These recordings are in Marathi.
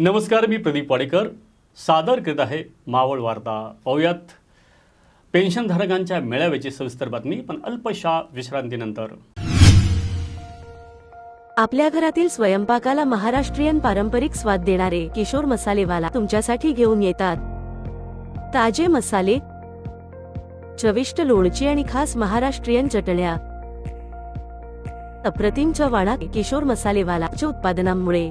नमस्कार मी प्रदीप वाडेकर. सादर करीत आहे मावळ वार्ता. पाहुयात. पेन्शनधारकांच्या मेळाव्याची सविस्तर बातमी पण अल्पशा विश्रांतीनंतर. आपल्या घरातील स्वयंपाकाला महाराष्ट्रीयन पारंपरिक स्वाद देणारे किशोर मसालेवाला तुमच्यासाठी घेऊन येतात. ताजे मसाले चविष्ट लोणची आणि खास महाराष्ट्रीयन चटण्या. अप्रतिम चवाणा किशोर मसालेवालाच्या उत्पादनांमुळे.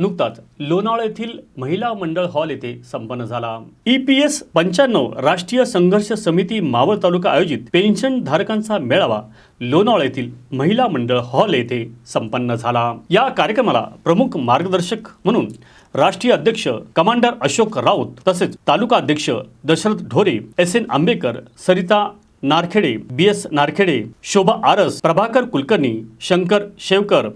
नुकताच लोणावळा येथील महिला मंडळ हॉल येथे संपन्न झाला. ई पी एस पंच्याण्णव राष्ट्रीय संघर्ष समिती मावळ तालुका आयोजित पेन्शनधारकांचा मेळावा लोणावळा येथील महिला मंडळ हॉल येथे संपन्न झाला. या कार्यक्रमाला प्रमुख मार्गदर्शक म्हणून राष्ट्रीय अध्यक्ष कमांडर अशोक राऊत तसेच तालुका अध्यक्ष Dashrath Dhore S N Ambekar Sarita Narkhede B S Narkhede Shobha Aras Prabhakar Kulkarni Shankar Shevkar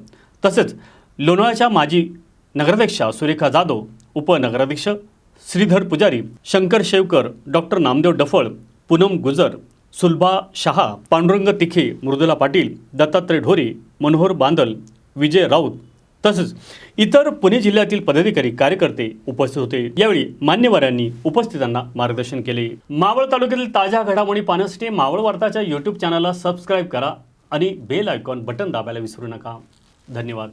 तसेच लोणावळ्याच्या माजी नगराध्यक्षा सुरेखा जाधव उपनगराध्यक्ष श्रीधर पुजारी शंकर शेवकर डॉक्टर नामदेव डफळ पूनम गुजर सुलभा शहा पांडुरंग तिखे मृदुला पाटील दत्तात्रय ढोरे मनोहर बांदल विजय राऊत तसेच इतर पुणे जिल्ह्यातील पदाधिकारी कार्यकर्ते उपस्थित होते. यावेळी मान्यवरांनी उपस्थितांना मार्गदर्शन केले. मावळ तालुक्यातील ताज्या घडामोडी पाहण्यासाठी मावळ वार्ताच्या यूट्यूब चॅनलला सबस्क्राईब करा आणि बेल आयकॉन बटन दाबायला विसरू नका. धन्यवाद.